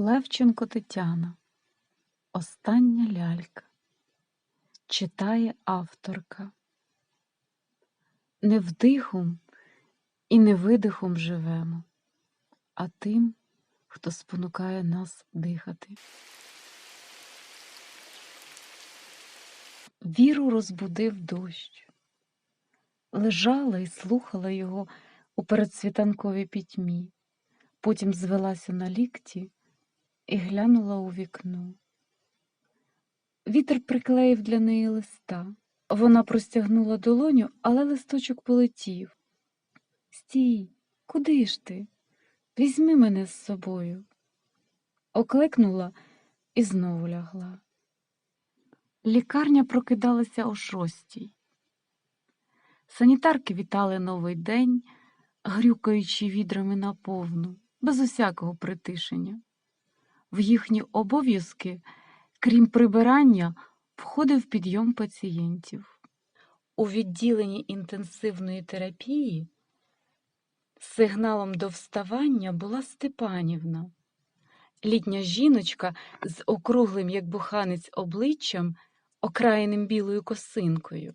Левченко Тетяна Остання лялька читає авторка. Не вдихом і не видихом живемо, а тим, хто спонукає нас дихати. Віру розбудив дощ. Лежала і слухала його у передсвітанковій пітьмі, потім звелася на лікті і глянула у вікно. Вітер приклеїв для неї листа. Вона простягнула долоню, але листочок полетів. Стій, куди ж ти? Візьми мене з собою. Окликнула і знову лягла. Лікарня прокидалася о шостій. Санітарки вітали новий день, грюкаючи відрами на повну, без усякого притишення. В їхні обов'язки, крім прибирання, входив підйом пацієнтів. У відділенні інтенсивної терапії сигналом до вставання була Степанівна, літня жіночка з округлим, як буханець, обличчям, окраєним білою косинкою.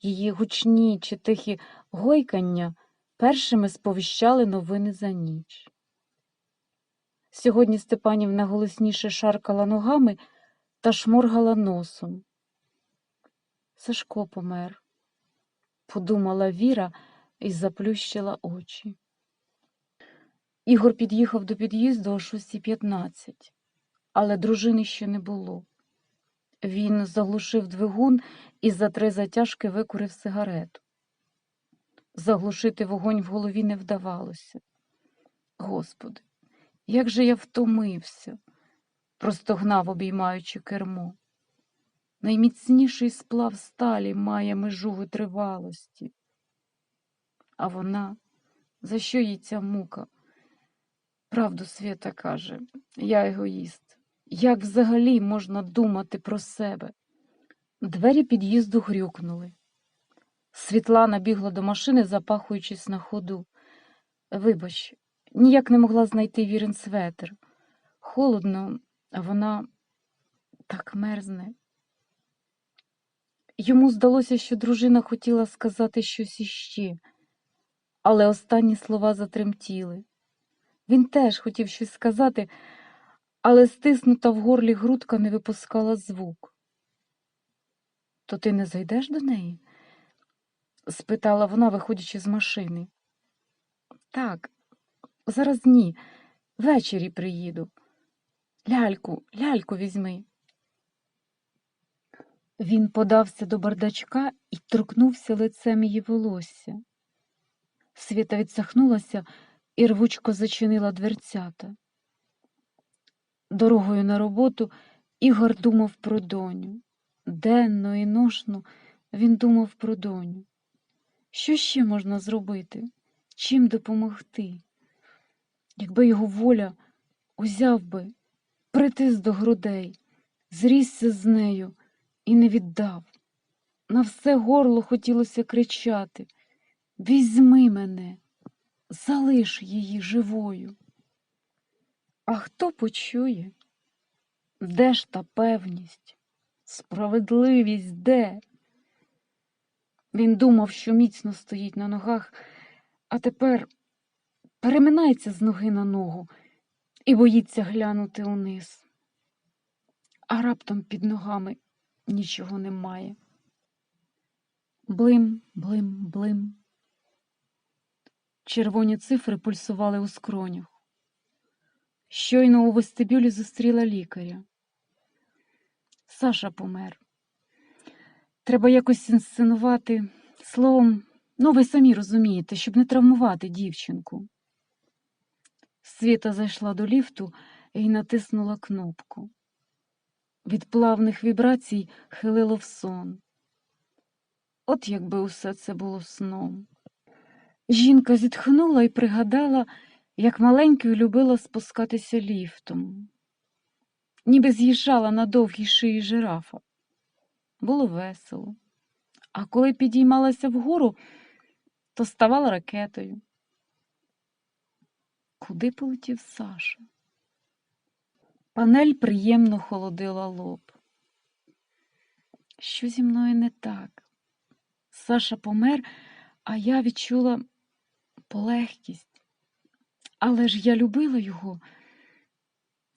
Її гучні чи тихі гойкання першими сповіщали новини за ніч. Сьогодні Степанівна голосніше шаркала ногами та шморгала носом. Сашко помер, подумала Віра і заплющила очі. Ігор під'їхав до під'їзду о 6.15, але дружини ще не було. Він заглушив двигун і за три затяжки викурив сигарету. Заглушити вогонь в голові не вдавалося. Господи, як же я втомився, простогнав, обіймаючи кермо. Найміцніший сплав сталі має межу витривалості. А вона, за що їй ця мука? Правду Свята каже, я егоїст. Як взагалі можна думати про себе? Двері під'їзду грюкнули. Світлана бігла до машини, запахуючись на ходу. Вибач, ніяк не могла знайти вірен светр. Холодно, а вона так мерзне. Йому здалося, що дружина хотіла сказати щось іще, але останні слова затремтіли. Він теж хотів щось сказати, але стиснута в горлі грудка не випускала звук. То ти не зайдеш до неї? спитала вона, виходячи з машини. Так, зараз ні, ввечері приїду. Ляльку, ляльку візьми. Він подався до бардачка і торкнувся лицем її волосся. Світа відсахнулася і рвучко зачинила дверцята. Дорогою на роботу Ігор думав про доню. Денно і ношно він думав про доню. Що ще можна зробити? Чим допомогти? Якби його воля узяв би, притис до грудей, зрісся з нею і не віддав. На все горло хотілося кричати Візьми мене, залиш її живою. А хто почує? Де ж та певність? Справедливість де? Він думав, що міцно стоїть на ногах, а тепер переминається з ноги на ногу і боїться глянути униз. А раптом під ногами нічого немає. Блим, блим, блим. Червоні цифри пульсували у скронях. Щойно у вестибюлі зустріла лікаря. Саша помер. Треба якось інсценувати словом, ну ви самі розумієте, щоб не травмувати дівчинку. Світа зайшла до ліфту і натиснула кнопку. Від плавних вібрацій хилило в сон. От якби усе це було сном. Жінка зітхнула і пригадала, як маленькою любила спускатися ліфтом, ніби з'їжджала на довгій шиї жирафа. Було весело, а коли підіймалася вгору, то ставала ракетою. Куди полетів Саша? Панель приємно холодила лоб. Що зі мною не так? Саша помер, а я відчула полегкість. Але ж я любила його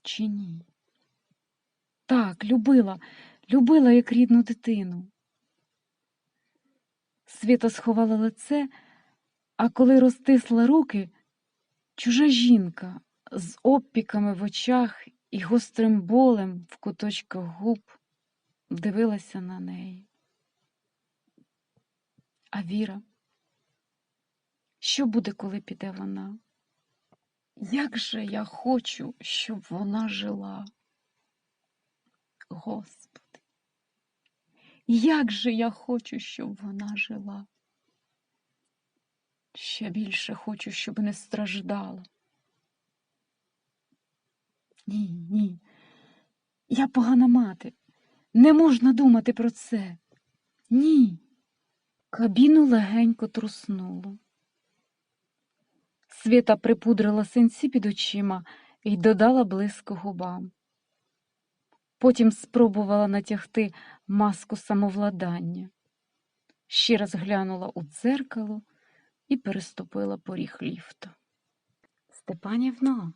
чи ні? Так, любила, любила як рідну дитину. Світа сховала лице, а коли розтисла руки, чужа жінка з опіками в очах і гострим болем в куточках губ дивилася на неї. А Віра, що буде, коли піде вона? Як же я хочу, щоб вона жила? Господи, як же я хочу, щоб вона жила? Ще більше хочу, щоб не страждала. Ні, ні. Я погана мати. Не можна думати про це. Ні. Кабіну легенько труснуло. Світа припудрила синці під очима і додала блиску губам. Потім спробувала натягти маску самовладання. Ще раз глянула у дзеркало і переступила поріг ліфту. Степанівно,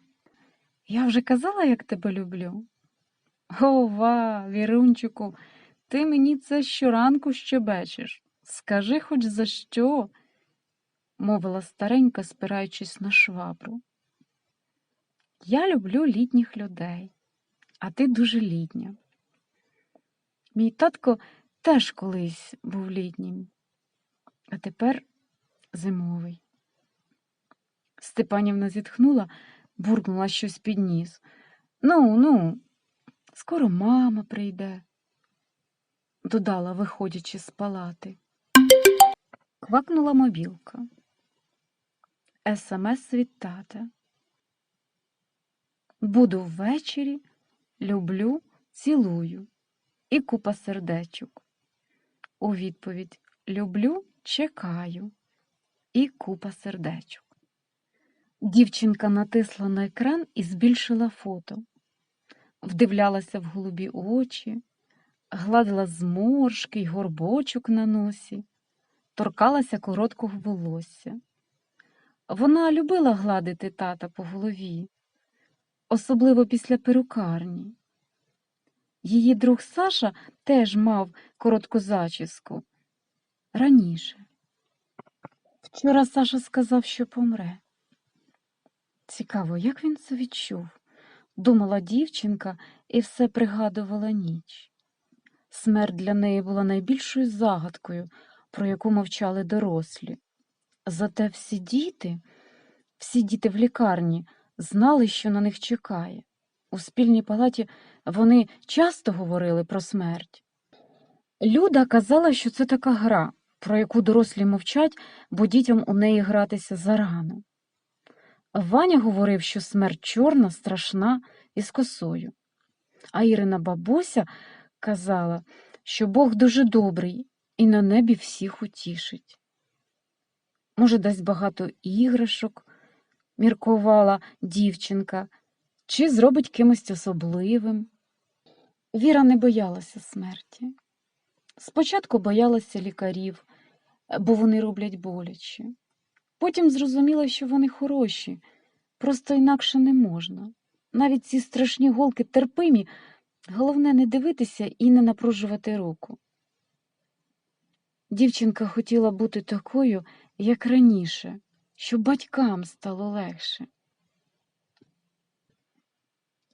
я вже казала, як тебе люблю. Ова, Вірунчику, ти мені це щоранку щебечеш. Скажи хоч за що, мовила старенька, спираючись на швабру. Я люблю літніх людей, а ти дуже літня. Мій татко теж колись був літнім, а тепер зимовий. Степанівна зітхнула, буркнула щось під ніс. Ну, ну, скоро мама прийде, додала, виходячи з палати. Квакнула мобілка. СМС від тата. Буду ввечері, люблю, цілую. І купа сердечок. У відповідь люблю, чекаю. І купа сердечок. Дівчинка натисла на екран і збільшила фото. Вдивлялася в голубі очі, гладила зморшки й горбочок на носі, торкалася короткого волосся. Вона любила гладити тата по голові, особливо після перукарні. Її друг Саша теж мав коротку зачіску раніше. Вчора Саша сказав, що помре. Цікаво, як він це відчув, думала дівчинка і все пригадувала ніч. Смерть для неї була найбільшою загадкою, про яку мовчали дорослі. Зате всі діти, всі діти в лікарні знали, що на них чекає. У спільній палаті вони часто говорили про смерть. Люда казала, що це така гра, про яку дорослі мовчать, бо дітям у неї гратися зарано. Ваня говорив, що смерть чорна, страшна і з косою. А Ірина бабуся казала, що Бог дуже добрий і на небі всіх утішить. Може, дасть багато іграшок, міркувала дівчинка, чи зробить кимось особливим. Віра не боялася смерті. Спочатку боялася лікарів, бо вони роблять боляче. Потім зрозуміла, що вони хороші, просто інакше не можна. Навіть ці страшні голки терпимі, головне не дивитися і не напружувати руку. Дівчинка хотіла бути такою, як раніше, щоб батькам стало легше.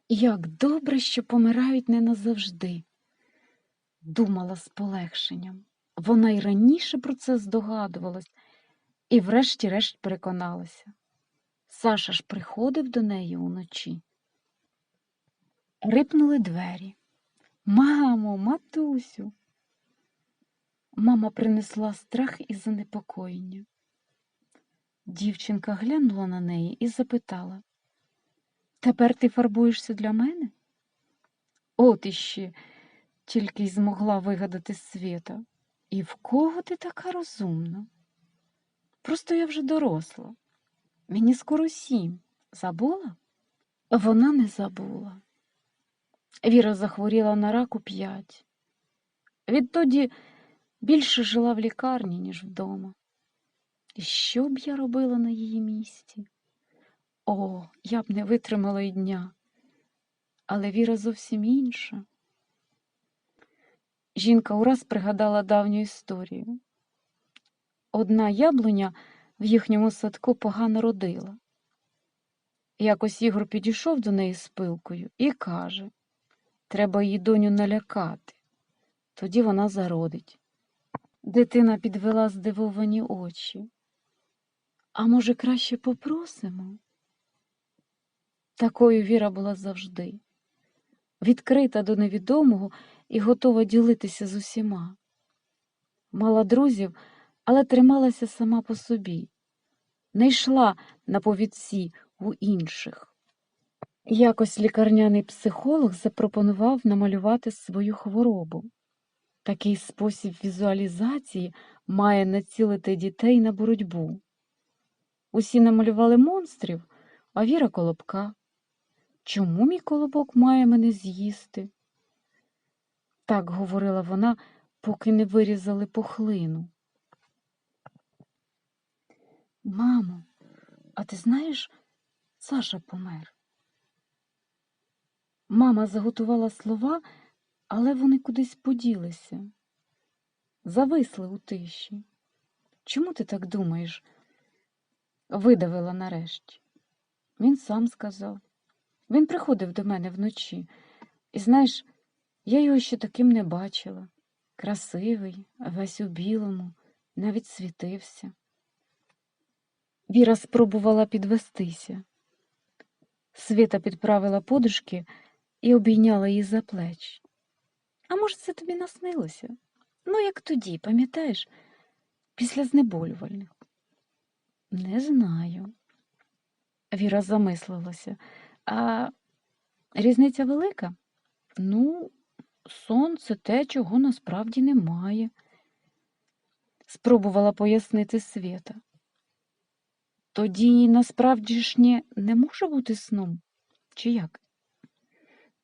Як добре, що помирають не назавжди, думала з полегшенням. Вона й раніше про це здогадувалась і врешті-решт переконалася. Саша ж приходив до неї уночі. Рипнули двері. Мамо, матусю. Мама принесла страх і занепокоєння. Дівчинка глянула на неї і запитала Тепер ти фарбуєшся для мене? От іще тільки й змогла вигадати світа. І в кого ти така розумна? Просто я вже доросла. Мені скоро сім. Забула? Вона не забула. Віра захворіла на рак у п'ять. Відтоді більше жила в лікарні, ніж вдома. І що б я робила на її місці? О, я б не витримала й дня. Але Віра зовсім інша. Жінка ураз пригадала давню історію. Одна яблуня в їхньому садку погано родила. Якось Ігор підійшов до неї з пилкою і каже треба її доню налякати, тоді вона зародить. Дитина підвела здивовані очі. А може, краще попросимо? Такою Віра була завжди, відкрита до невідомого і готова ділитися з усіма. Мала друзів, але трималася сама по собі, не йшла на повідці у інших. Якось лікарняний психолог запропонував намалювати свою хворобу. Такий спосіб візуалізації має націлити дітей на боротьбу. Усі намалювали монстрів, а Віра колобка. Чому мій колобок має мене з'їсти? Так говорила вона, поки не вирізали пухлину. Мамо, а ти знаєш, Саша помер. Мама заготувала слова, але вони кудись поділися, зависли у тиші. Чому ти так думаєш? Видавила нарешті. Він сам сказав. Він приходив до мене вночі, і знаєш, я його ще таким не бачила. Красивий, весь у білому, навіть світився. Віра спробувала підвестися. Світа підправила подушки і обійняла її за плеч. А може, це тобі наснилося? Ну, як тоді, пам'ятаєш, після знеболювальних? Не знаю. Віра замислилася. А різниця велика? Ну, сон це те, чого насправді немає. Спробувала пояснити Свята. Тоді насправді ж не, не може бути сном, чи як?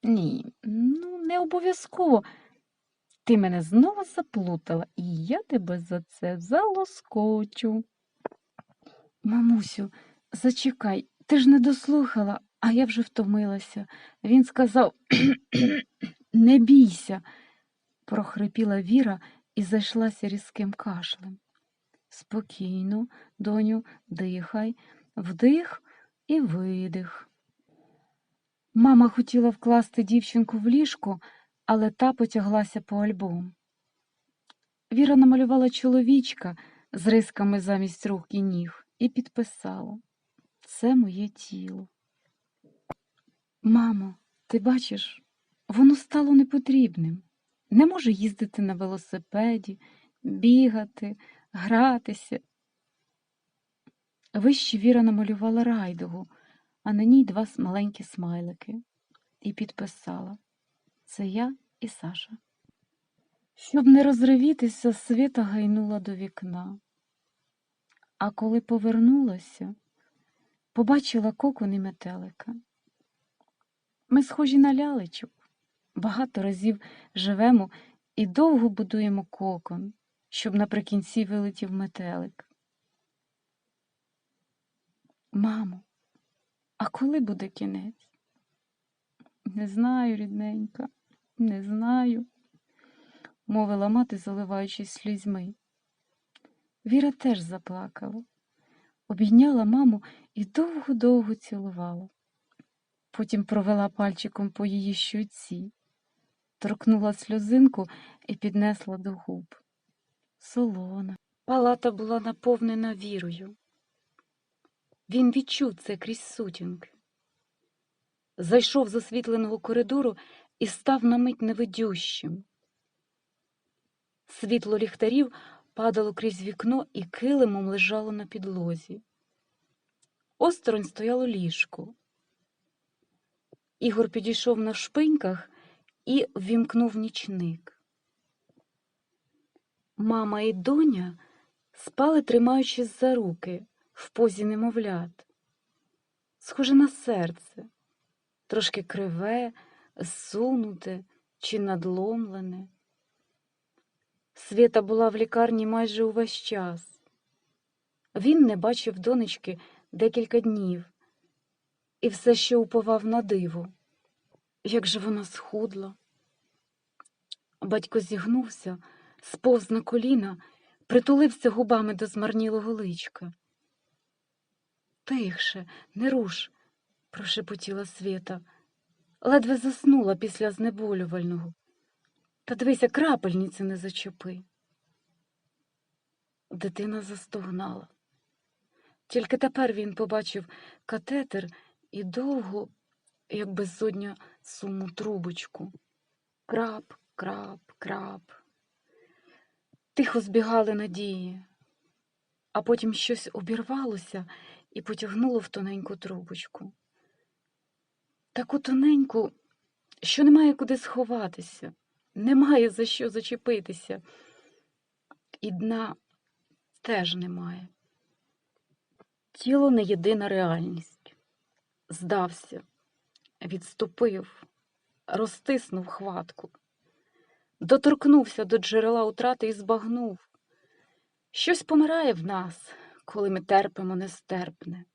Ні, ну не обов'язково. Ти мене знову заплутала, і я тебе за це залоскочу. Мамусю, зачекай, ти ж не дослухала, а я вже втомилася. Він сказав не бійся, прохрипіла Віра і зайшлася різким кашлем. Спокійно, доню, дихай, вдих і видих. Мама хотіла вкласти дівчинку в ліжко, але та потяглася по альбом. Віра намалювала чоловічка з рисками замість рук і ніг і підписала Це моє тіло. Мамо, ти бачиш, воно стало непотрібним. Не може їздити на велосипеді, бігати, гратися. Вище Віра намалювала райдугу, а на ній два маленькі смайлики, і підписала Це я і Саша. Щоб не розривітися, світа гайнула до вікна. А коли повернулася, побачила кокон і метелика. Ми схожі на лялечок, багато разів живемо і довго будуємо кокон, щоб наприкінці вилетів метелик. Мамо, а коли буде кінець? Не знаю, рідненька, не знаю, мовила мати, заливаючись слізьми. Віра теж заплакала, обійняла маму і довго-довго цілувала. Потім провела пальчиком по її щуці, торкнула сльозинку і піднесла до губ. Солона. Палата була наповнена вірою. Він відчув це крізь сутінки. Зайшов з освітленого коридору і став на мить невидющим. Світло ліхтарів падало крізь вікно і килимом лежало на підлозі. Осторонь стояло ліжко. Ігор підійшов на шпиньках і ввімкнув нічник. Мама і доня спали, тримаючись за руки в позі немовлят. схоже на серце, трошки криве, зсунуте чи надломлене. Свята була в лікарні майже увесь час. Він не бачив донечки декілька днів і все ще уповав на диво. Як же вона схудла. Батько зігнувся, сповз на коліна, притулився губами до змарнілого личка. Тихше, не руш, прошепотіла Свята. Ледве заснула після знеболювального. Та дивися, крапельниці не зачепи. Дитина застогнала. Тільки тепер він побачив катетер і довгу, як безсодня суму трубочку. Крап, крап, крап. Тихо збігали надії, а потім щось обірвалося і потягнуло в тоненьку трубочку. Таку тоненьку, що немає куди сховатися, немає за що зачепитися, і дна теж немає. Тіло не єдина реальність. Здався, відступив, розтиснув хватку, доторкнувся до джерела утрати і збагнув. Щось помирає в нас, коли ми терпимо нестерпне,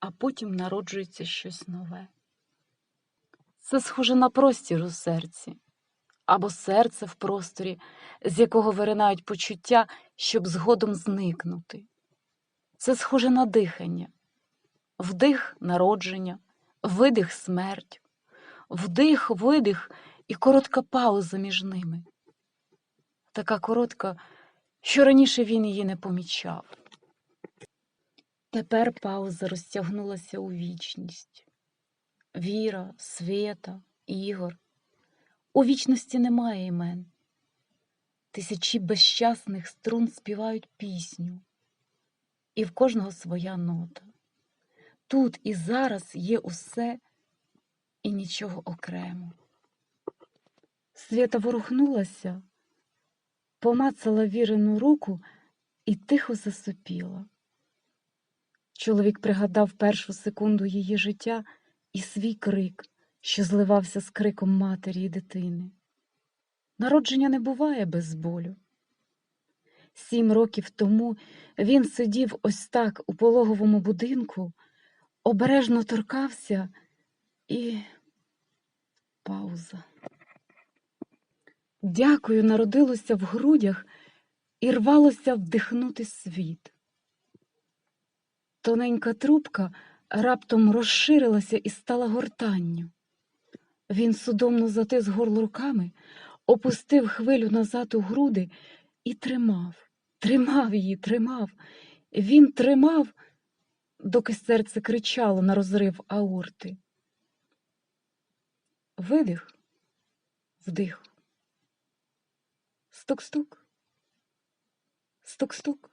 а потім народжується щось нове. Це схоже на простір у серці, або серце в просторі, з якого виринають почуття, щоб згодом зникнути. Це схоже на дихання, вдих народження, видих смерть, вдих, видих і коротка пауза між ними. Така коротка, що раніше він її не помічав. Тепер пауза розтягнулася у вічність. Віра, Света, Ігор. У вічності немає імен. Тисячі безщасних струн співають пісню, і в кожного своя нота. Тут і зараз є усе і нічого окремо. Свята ворухнулася, помацала вірену руку і тихо засопіла. Чоловік пригадав першу секунду її життя і свій крик, що зливався з криком матері і дитини. Народження не буває без болю. Сім років тому він сидів ось так у пологовому будинку, обережно торкався і пауза. Дякую, народилося в грудях і рвалося вдихнути світ. Тоненька трубка раптом розширилася і стала гортанню. Він судомно затис горло руками, опустив хвилю назад у груди і тримав, тримав її, тримав. Він тримав, доки серце кричало на розрив аорти. Видих, вдих. Стук-стук. Стук-стук.